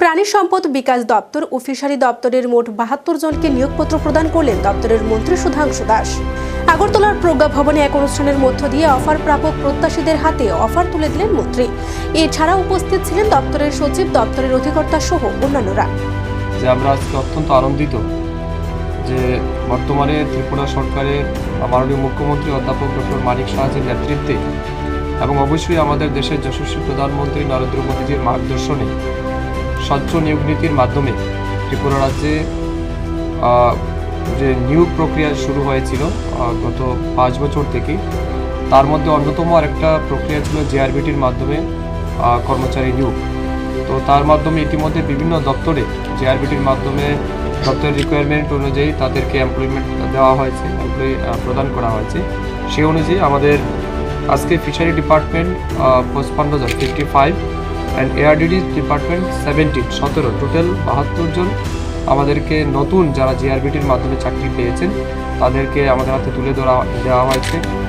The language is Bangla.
প্রাণী সম্পদ বিকাশ দপ্তর ও ফিশারি দপ্তরের মোট বাহাত্তর জনকে নিয়োগপত্র প্রদান করলেন দপ্তরের মন্ত্রী সুধাংশু দাস। আগরতলার প্রজ্ঞা ভবনে এক অনুষ্ঠানের মধ্য দিয়ে অফার প্রাপক প্রত্যাশীদের হাতে অফার তুলে দিলেন মন্ত্রী। এছাড়া উপস্থিত ছিলেন দপ্তরের সচিব, দপ্তরের অধিকর্তা সহ অন্যান্যরা। যে আমরা আজকে অত্যন্ত আনন্দিত যে বর্তমানে ত্রিপুরা সরকারের মাননীয় মুখ্যমন্ত্রী অধ্যাপক ডক্টর মানিক সাহাজের নেতৃত্বে এবং অবশ্যই আমাদের দেশের যশস্বী প্রধানমন্ত্রী নরেন্দ্র মোদীজির মার্গদর্শনে স্বচ্ছ নিয়োগ নীতির মাধ্যমে ত্রিপুরা রাজ্যে যে নিয়োগ প্রক্রিয়া শুরু হয়েছিল গত পাঁচ বছর থেকে তার মধ্যে অন্যতম আরেকটা প্রক্রিয়া ছিল জেআরবিটির মাধ্যমে কর্মচারী নিয়োগ। তো তার মাধ্যমে ইতিমধ্যে বিভিন্ন দপ্তরে জেআরবিটির মাধ্যমে দপ্তরের রিকোয়ারমেন্ট অনুযায়ী তাদেরকে এমপ্লয়মেন্ট দেওয়া হয়েছে এমপ্লয়ি প্রদান করা হয়েছে। সেই অনুযায়ী আমাদের আজকে ফিশারি ডিপার্টমেন্ট পঁচপান্ন জন fifty five and ARDD department seventeen, সতেরো, টোটাল বাহাত্তর জন। আমাদেরকে নতুন যারা জিআরবিটির মাধ্যমে চাকরি পেয়েছেন, তাদেরকে আমাদের হাতে তুলে ধরা, দেওয়া হয়েছে।